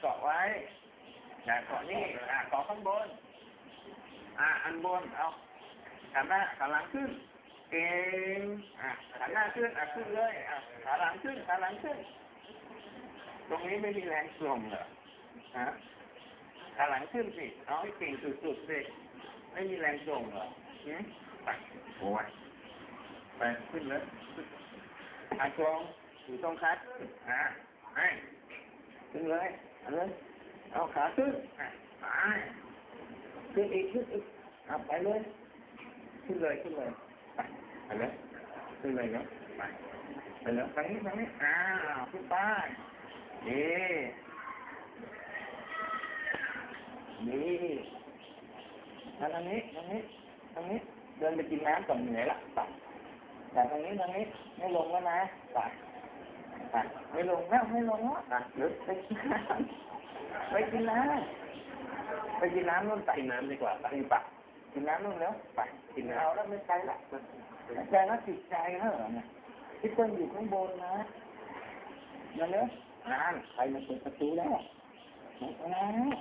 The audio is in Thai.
เกาะไว้อย่าเกาะนี่อะเกาะข้างบน อะอันบนเอาขาหน้าขาหลังขึ้น เก่งอะขาหน้าขึ้นอะขึ้นเลยอะขาหลังขึ้นขาหลังขึ้น ตรงนี้ไม่มีแรงส่งเหรอฮะขาหลังขึ้นสิเอาให้เก่งสุดๆสิไม่มีแรงส่งเหรอหืมไปโอ้ยไปขึ้นเลยอาตรงอยู่ตรงคัดอะให้ขึ้นเลย เอาเลยเอาขาขึ้นอะไปขึ้นอีกขึ้นอีกเอาไปเลย ขึ้นเลยขึ้นเลยไปเลยขึ้นเลยเนาะไปไปเลยทางนี้ทางนี้อ้าวขึ้นไปนี่นี่ทางนี้ทางนี้ทางนี้ เดินไปกินน้ำก่อนเหนื่อยละไปแต่ทางนี้ทางนี้ไม่ลงแล้วนะไป ไปไม่ลงแล้วไม่ลงแล้วอะหรือไปกินน้ำไปกินน้ำไปกินน้ำนู่นไปกินน้ำดีกว่าไปปะกินน้ำนู่นแล้วไปกินเอาแล้วไม่ไปละใจแล้วจิตใจแล้วเหรอเนี่ยที่เปิ้ลอยู่ข้างบนนะนั่นเนอะนั่นใครมาเปิดประตูแล้วมาแล้ว